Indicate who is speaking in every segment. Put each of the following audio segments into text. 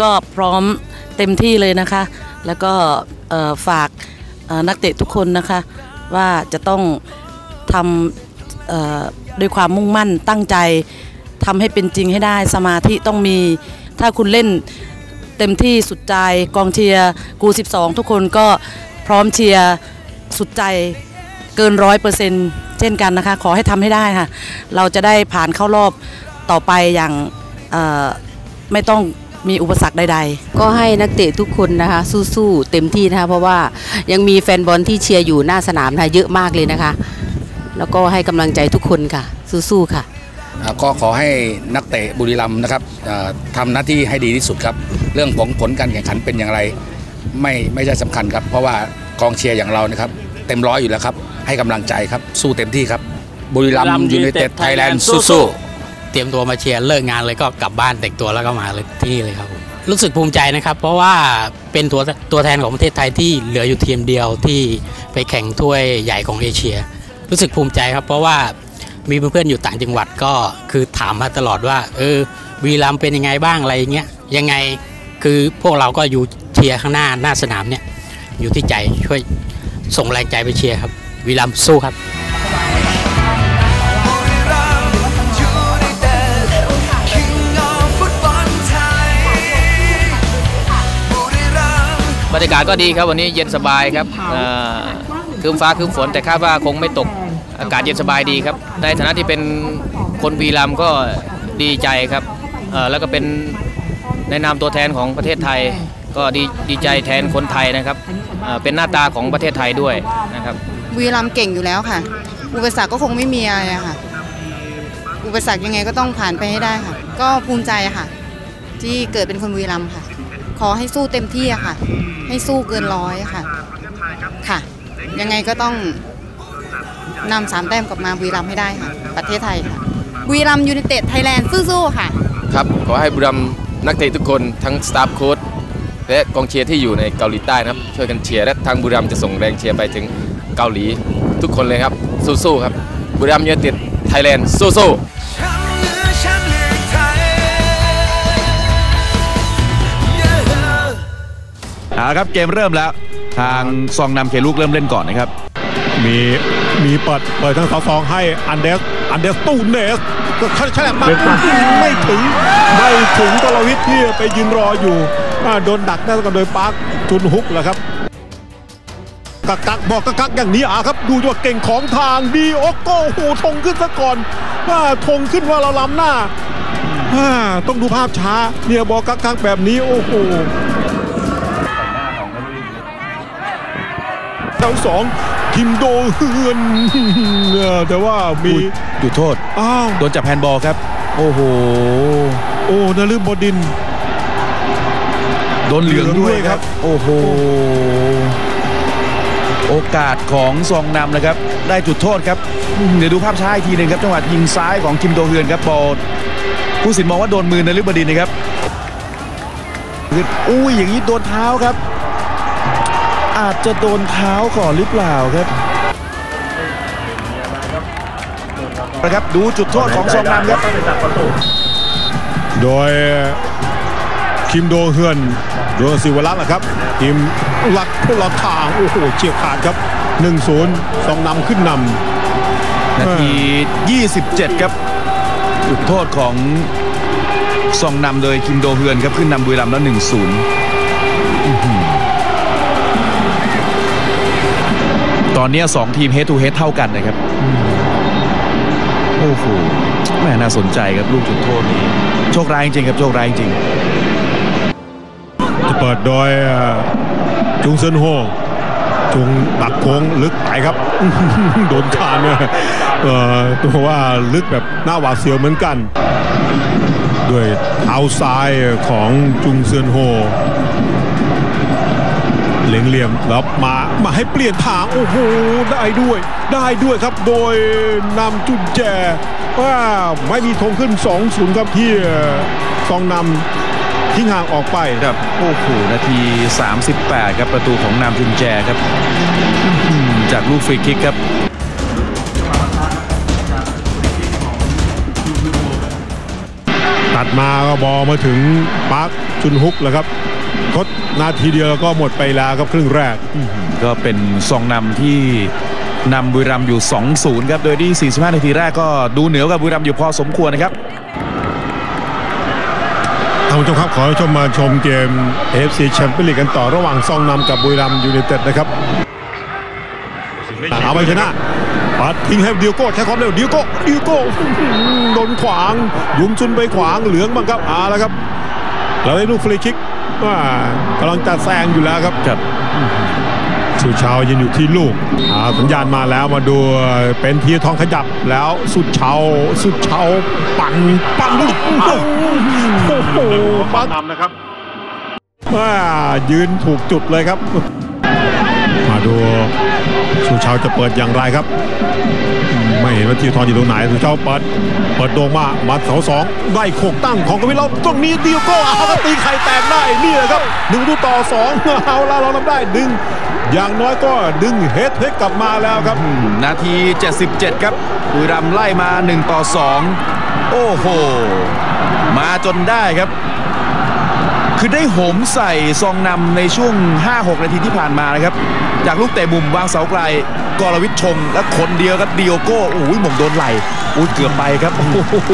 Speaker 1: ก็พร้อมเต็มที่เลยนะคะ แล้วก็ฝากนักเตะทุกคนนะคะ ว่าจะต้องทำด้วยความมุ่งมั่นตั้งใจทำให้เป็นจริงให้ได้สมาธิต้องมี ถ้าคุณเล่นเต็มที่สุดใจกองเชียร์กู 12 ทุกคนก็พร้อมเชียร์สุดใจเกินร้อยเปอร์เซ็นต์เช่นกันนะคะ ขอให้ทำให้ได้ค่ะ เราจะได้ผ่านเข้ารอบต่อไปอย่างไม่ต้อง มีอุปสรรคใดๆ
Speaker 2: ก็ให้นักเตะทุกคนนะคะ สู้ๆเต็มที่นะคะเพราะว่ายังมีแฟนบอลที่เชียร์อยู่หน้าสนามนะคะเยอะมากเลยนะคะ แล้วก็ให้กำลังใจทุกคนค่ะ สู้ๆค่ะ
Speaker 3: อ่าก็ขอให้นักเตะบุรีรัมย์นะครับอ่าทำหน้าที่ให้ดีที่สุดครับ เรื่องของผลการแข่งขันเป็นอย่างไร ไม่ไม่ใช่สำคัญครับ เพราะว่ากองเชียร์อย่างเรานะครับ เต็มร้อยอยู่แล้วครับ ให้กำลังใจครับสู้เต็มที่ครับบุรีรัมย์ยูไนเต็ดไทยแลนด์สู้ๆ
Speaker 4: เตรียมตัวมาเชียร์เลิกงานเลยก็กลับบ้านแต่งตัวแล้วก็มาเลยที่นี่เลยครับผมรู้สึกภูมิใจนะครับ เพราะว่าเป็นตัวตัวแทนของประเทศไทยที่เหลืออยู่ทีมเดียวที่ไปแข่งถ้วยใหญ่ของเอเชีย รู้สึกภูมิใจครับ เพราะว่ามีเพื่อนๆอยู่ต่างจังหวัดก็คือถามมาตลอดว่า เออวีรัมเป็นยังไงบ้างอะไรอย่างเงี้ยยังไงคือพวกเราก็อยู่เชียร์ข้างหน้าหน้าสนามเนี่ยอยู่ที่ใจช่วยส่งแรงใจไปเชียร์ครับวีรัมสู้ครับ
Speaker 5: บรรยา
Speaker 6: กาศก็ดีครับวันนี้เย็นสบายครับเอ่อคืมฟ้าคืมฝนแต่คาดว่าคงไม่ตกอากาศเย็นสบายดีครับ ในฐานะที่เป็นคนวีรัมย์ก็ดีใจครับเอ่อแล้วก็เป็นในนามตัวแทนของประเทศไทย ก็ดีดีใจแทนคนไทยนะครับเอ่อเป็นหน้าตาของประเทศไทยด้วยนะครับ
Speaker 7: บุรีรัมย์เก่งอยู่แล้วค่ะ อุปสรรคก็คงไม่มีอะไรอะค่ะ อุปสรรคยังไงก็ต้องผ่านไปให้ได้ค่ะ ก็ภูมิใจอะค่ะ ที่เกิดเป็นคนบุรีรัมย์ค่ะข อให้สู้เต็มที่อะค่ะ ให้สู้เกินร้อยอะค่ะค่ะ ยังไงก็ต้องนำสามแต้มกลับมาบุรีรัมย์ให้ได้ค่ะ ประเทศไทยค่ะบุรีรัมย์ยูไนเต็ดไทยแลนด์สู้ๆค่ะ
Speaker 8: ครับ ขอให้บุรีรัมย์นักเตะทุกคนทั้งสตาฟโค้ชและกองเชียร์ที่อยู่ในเกาหลีใต้นะครับ ช่วยกันเชียร์และทางบุรีรัมย์จะส่งแรงเชียร์ไปถึงเกาหลีทุกคนเลยครับ สู้ๆครับบุรีรัมย์ยูไนเต็ดไทยแลนด์สู้ๆ
Speaker 5: เอา
Speaker 9: ละครับเกมเริ่มแล้ว ทางซองนำเคลูกเริ่มเล่นก่อนนะครับ
Speaker 10: มีมีเปิดเปิดทั้งสองสองให้อันเดสอันเดสตูเนสก็แฉลบมาไม่ถึงไม่ถึงกรวิทย์ที่ไปยืนรออยู่อ่าโดนดักได้กันโดยปาร์คจุนฮุกแหละครับกักกักบอกกักกักอย่างนี้อะครับ ดูว่าเก่งของทางดีโอโก้โหธงขึ้นซะก่อนว่าธงขึ้นว่าเราล้ำหน้าอ่าต้องดูภาพช้าเนี่ยบอกกักกักแบบนี้โอ้โห ทั้งสองคิมโดเฮือนเออแต่ว่ามี
Speaker 9: จุดโทษ
Speaker 10: อ้าว
Speaker 9: โดนจับแฮนด์บอลครับ โอ้โห
Speaker 10: โอ้นฤบดิน
Speaker 9: โดนเหลืองด้วยครับ โอ้โห โอกาสของซองนำนะครับ ได้จุดโทษครับ เดี๋ยวดูภาพช้าอีกทีหนึ่งครับจังหวะยิงซ้ายของคิมโดเฮือนครับบอลผู้สินมองว่าโดนมือนฤบดินนะครับอุ้ยอย่างนี้โดนเท้าครับ อาจจะโดนเท้าก่อนหรือเปล่าครับนะครับดูจุดโทษของซองนำครับ
Speaker 10: โดยคิมโดเฮือนโดยสิวรักษ์นะครับ ทีมลักผู้ลักทางโอ้โหเฉียบขาดครับ 1-0 สองนำขึ้นน
Speaker 9: นาที 27 ครับ จุดโทษของซองนำโดยคิมโดเฮือนครับ ขึ้นนำบุรีรัมย์แล้ว 1-0 อนเนี้ยสองทีมเฮดทูเฮดเท่ากันนะครับโอ้โหแม่น่าสนใจครับลูกจุดโทษนี้ โชคร้ายจริงๆครับโชคร้ายจริงำ
Speaker 10: จะเปิดโดยเอ่อจุงเซินโฮจุงตักโค้งลึกไปครับ โดนคานเนี่ยเอ่อตัวว่าลึกแบบหน้าหวาดเสียวเหมือนกัน ด้วยเท้าซ้ายของจุงเซินโฮ เล็งเหลี่ยมแล้วมามาให้เปลี่ยนทางโอ้โหได้ด้วย ได้ด้วยครับโดยนำจุนแจว่าไม่มีธงขึ้น 2-0 ครับที่ซองนำทิ้งห่างออกไป
Speaker 9: ครับโอ้โหนาที 38 ครับประตูของนามจุนแจครับอื้อหือจากลูกฟรีคิกครับ
Speaker 10: นตัดมาก็บอลมาถึงปาร์คจุนฮุกแล้วครับ ทดนาทีเดียวแล้วก็หมดไปแล้วครับครึ่งแรก
Speaker 9: ก็เป็นซองนำที่นำบุรีรัมย์อยู่ 2-0 ครับ โดยที่ 45 นาทีแรกก็ดูเหนือกับบุรีรัมย์อยู่พอสมควรนะครับ
Speaker 10: ท่านผู้ชมครับขอให้ชมมาชมเกม AFC แชมเปี้ยนลีกกันต่อระหว่างซองนำกับบุรีรัมย์ยูไนเต็ดนะครับเอาไปชนะปัดทิ้งให้ดิโก้ใช้ความเร็วดิโก้ดิโก้โดนขวาง ยุงชุนไปขวางเหลืองบ้างครับเอาละครับเราได้ลูกฟรีคิก ว่ากำลังจะแซงอยู่แล้วครับ
Speaker 9: ครับ
Speaker 10: สุชาวยืนอยู่ที่ลูกอ่าสัญญาณมาแล้วมาดูเป็นทีทองขยับแล้วสุดเชาสุดเชาปั่นปั่นลูกโอ้โหปังนำนะครับว่ายืนถูกจุดเลยครับ มาดูสุชาวจะเปิดอย่างไรครับ ไม่เห็นว่าทีทองอยู่ตรงไหนสุชาเปิดเปิดโด่งมามาเสาสองได้โขกตั้งของกวินเราตรงนี้ดิโก้เอาก็ตีไข่แตกได้นี่แหละครับหนึ่งประตูต่อสองเอาละเราทำได้ดึง อย่างน้อยก็ดึงเฮดเทกกลับมาแล้วครับ
Speaker 9: นาที 77 ครับบุรีรัมไล่มา 1 ต่อ 2 โอ้โห มาจนได้ครับ คือได้โหมใส่ซองนำในช่วง 5-6 นาทีที่ผ่านมานะครับ จากลูกเตะมุมวางเสาไกลกรวิทย์ชง และคนเดียวครับดิโอโก้โอ้ยหม่งโดนไหลอุ้ยเกือบไปครับโอ้โห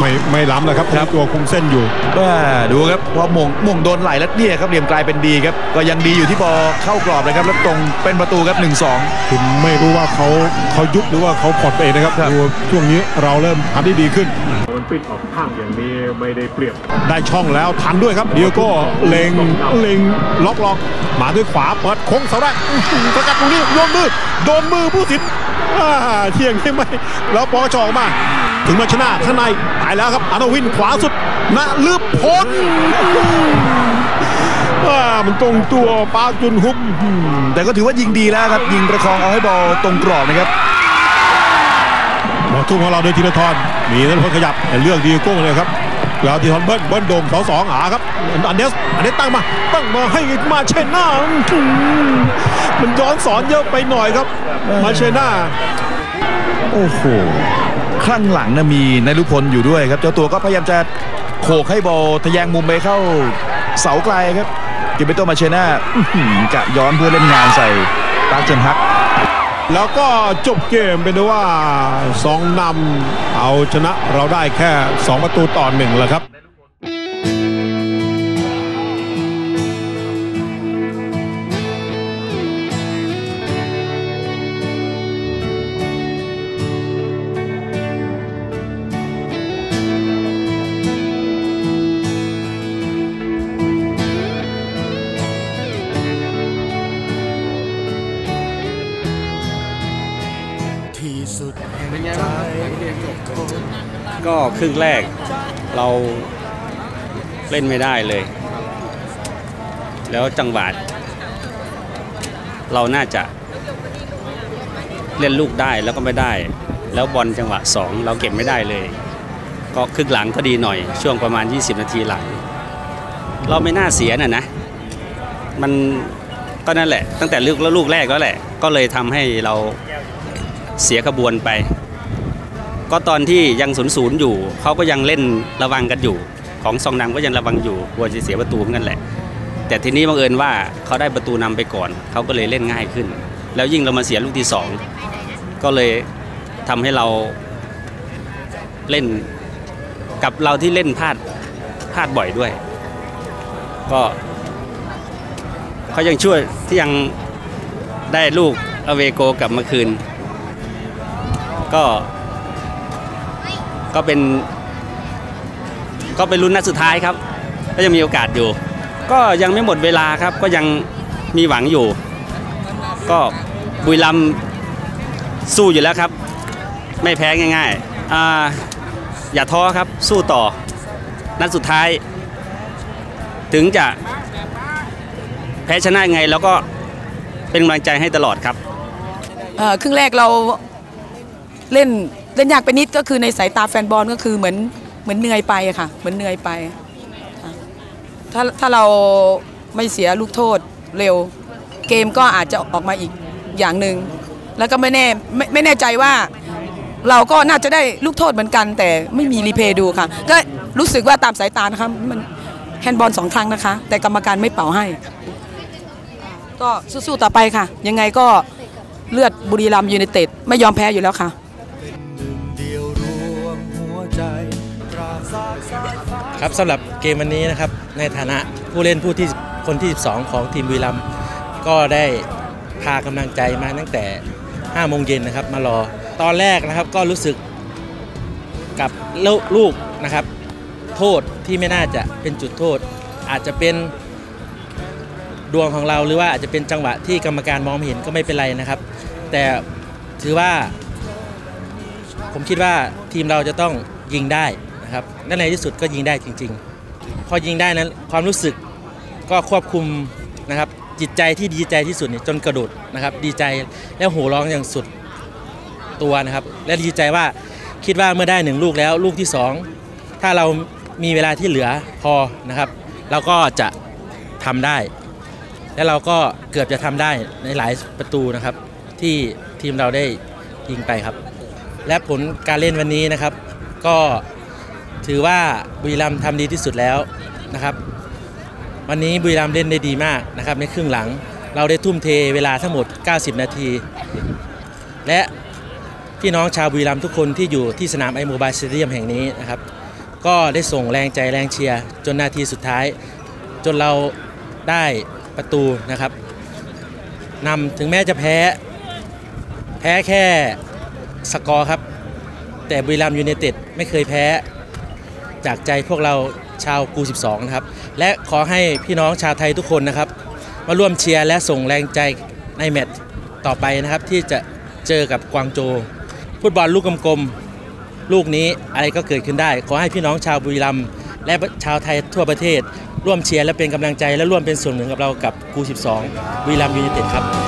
Speaker 10: ไม่ไม่ล้ำนะครับ
Speaker 9: ครับ
Speaker 10: ตัวคุมเส้นอยู่
Speaker 9: ว่าดูครับพอหม่งหม่งโดนไหลแล้วเนี่ยครับเหลี่ยมกลายเป็นดีครับ ก็ยังดีอยู่ที่บอลเข้ากรอบนะครับแล้วตรงเป็นประตูครับ1-2
Speaker 10: คือไม่รู้ว่าเขาเขายุบหรือว่าเขาผ่อนไปเองนะครับ
Speaker 9: ครับ
Speaker 10: ดูช่วงนี้เราเริ่มทำได้ดีขึ้นมัน ปิดออกข้างอย่างนี้ไม่ได้เปรียบ ได้ช่องแล้วทันด้วยครับเดียโก้เล็งเล็งล็อกล็อกมาด้วยขวาเปิดโค้งเสาได้อื้อหือสกัดตรงนี้โยนมือโดนมือผู้สินอ่าเที่ยงได้ไหมแล้วปอกระชอกมา ถึงมาชนะข้างในตายแล้วครับอานวินขวาสุดนะลืบพ้นอ่ามันตรงตัวปาจุนฮุก
Speaker 9: แต่ก็ถือว่ายิงดีแล้วครับ ยิงประคองเอาให้บอลตรงกรอบนะครับ
Speaker 10: หมอทุ่มของเราโดยธีรทรมีนัทพลขยับเลือกดีโก้เลยครับแล้วธีรทรเบิ้ลเบิ้ลโด่งเสาสองหาครับอันเดสอันเดสตั้งมาตั้งมาให้มาเชน่ามันย้อนสอนเยอะไปหน่อยครับ มาเชน่า
Speaker 9: โอ้โหข้งหลังนะมีนายรุพลอยู่ด้วยครับ เจ้าตัวก็พยายามจะโขกให้บอลทะแยงมุมไปเข้าเสาไกลครับกิเบโตมาเชน่ากะย้อนเพื่อเล่นงานใส่ปาเจนฮัก
Speaker 10: แล้วก็จบเกมเป็นได้ว่าสองนำเอาชนะเราได้แค่ 2 ประตูต่อหนึ่งแหละครับ
Speaker 11: ครึ่งแรกเราเล่นไม่ได้เลย แล้วจังหวะเราน่าจะเล่นลูกได้แล้วก็ไม่ได้ แล้วบอลจังหวะสองเราเก็บไม่ได้เลย ก็ครึ่งหลังก็ดีหน่อยช่วงประมาณ 20 นาทีหลัง เราไม่น่าเสียน่ะนะ มันก็นั่นแหละ ตั้งแต่ลูกแล้วลูกแรกก็แหละ ก็เลยทำให้เราเสียขบวนไป ก็ตอนที่ยังศูนย์ศูนย์อยู่เขาก็ยังเล่นระวังกันอยู่ ของซองนำก็ยังระวังอยู่กลัวจะเสียประตูเหมือนกันแหละ แต่ทีนี้บังเอิญว่าเขาได้ประตูนำไปก่อนเขาก็เลยเล่นง่ายขึ้น แล้วยิ่งเรามาเสียลูกที่สองก็เลยทำให้เราเล่นกับเราที่เล่นพลาดพลาดบ่อยด้วย ก็เขายังช่วยที่ยังได้ลูกอเวโกกลับมาคืน ก็ ก็เป็น ก็เป็นรุ่นนัดสุดท้ายครับ ก็ยังมีโอกาสอยู่ ก็ยังไม่หมดเวลาครับ ก็ยังมีหวังอยู่ ก็บุรีรัมย์สู้อยู่แล้วครับ ไม่แพ้ง่ายๆอ่าอย่าท้อครับสู้ต่อ นัดสุดท้าย ถึงจะแพ้ชนะไงแล้วก็เป็นกำลังใจให้ตลอดครับ
Speaker 12: ครึ่งแรกเราเล่น เล่นยากไปนิดก็คือในสายตาแฟนบอลก็คือเหมือนเหมือนเหนื่อยไปค่ะ เหมือนเหนื่อยไปถ้าถ้าเราไม่เสียลูกโทษเร็ว เกมก็อาจจะออกมาอีกอย่างหนึ่งแล้วก็ไม่แน่ไม่ไม่แน่ใจว่าเราก็น่าจะได้ลูกโทษเหมือนกัน แต่ไม่มีรีเพย์ดูค่ะ ก็รู้สึกว่าตามสายตานะคะมันแฮนด์บอลสองครั้งนะคะ แต่กรรมการไม่เป่าให้ ก็สู้ๆต่อไปค่ะ ยังไงก็เลือดบุรีรัมย์ยูไนเต็ดไม่ยอมแพ้อยู่แล้วค่ะ
Speaker 13: ครับสำหรับเกมวันนี้นะครับในฐานะผู้เล่นผู้ที่คนที่ 12 ของทีมบุรีรัมก็ได้พากำลังใจมาตั้งแต่ 5 โมงเย็นนะครับมารอ ตอนแรกนะครับก็รู้สึกกับลูกลูกนะครับ โทษที่ไม่น่าจะเป็นจุดโทษ อาจจะเป็นดวงของเราหรือว่าอาจจะเป็นจังหวะที่กรรมการมองไม่เห็นก็ไม่เป็นไรนะครับ แต่ถือว่า ผมคิดว่าทีมเราจะต้องยิงได้ นะครับและในที่สุดก็ยิงได้จริง ๆ พอยิงได้นั้นความรู้สึกก็ควบคุมนะครับจิตใจที่ดีใจที่สุดเนี่ยจนกระโดดนะครับ ดีใจแล้วโห่ร้องอย่างสุดตัวนะครับ และดีใจว่าคิดว่าเมื่อได้หนึ่งลูกแล้วลูกที่สองถ้าเรามีเวลาที่เหลือพอนะครับ เราก็จะทำได้ และเราก็เกือบจะทำได้ในหลายประตูนะครับ ที่ทีมเราได้ยิงไปครับ และผลการเล่นวันนี้นะครับ ก็ ถือว่าบุรีรัมย์ทำดีที่สุดแล้วนะครับ วันนี้บุรีรัมย์เล่นได้ดีมากนะครับในครึ่งหลัง เราได้ทุ่มเทเวลาทั้งหมด 90 นาที และพี่น้องชาวบุรีรัมย์ทุกคนที่อยู่ที่สนามไอโมบายสเตเดียมแห่งนี้นะครับ ก็ได้ส่งแรงใจแรงเชียร์จนนาทีสุดท้าย จนเราได้ประตูนะครับนำถึงแม้จะแพ้ แพ้แค่สกอร์ครับ แต่บุรีรัมย์ยูไนเต็ดไม่เคยแพ้ จากใจพวกเราชาวกู 12 นะครับ และขอให้พี่น้องชาวไทยทุกคนนะครับ มาร่วมเชียร์และส่งแรงใจในแมตช์ต่อไปนะครับ ที่จะเจอกับกวางโจฟุตบอลลูกกลมๆลูกนี้อะไรก็เกิดขึ้นได้ ขอให้พี่น้องชาวบุรีรัมย์และชาวไทยทั่วประเทศ ร่วมเชียร์และเป็นกำลังใจและร่วมเป็นส่วนหนึ่งกับเรากับกู 12 บุรีรัมย์ยูไนเต็ดครับ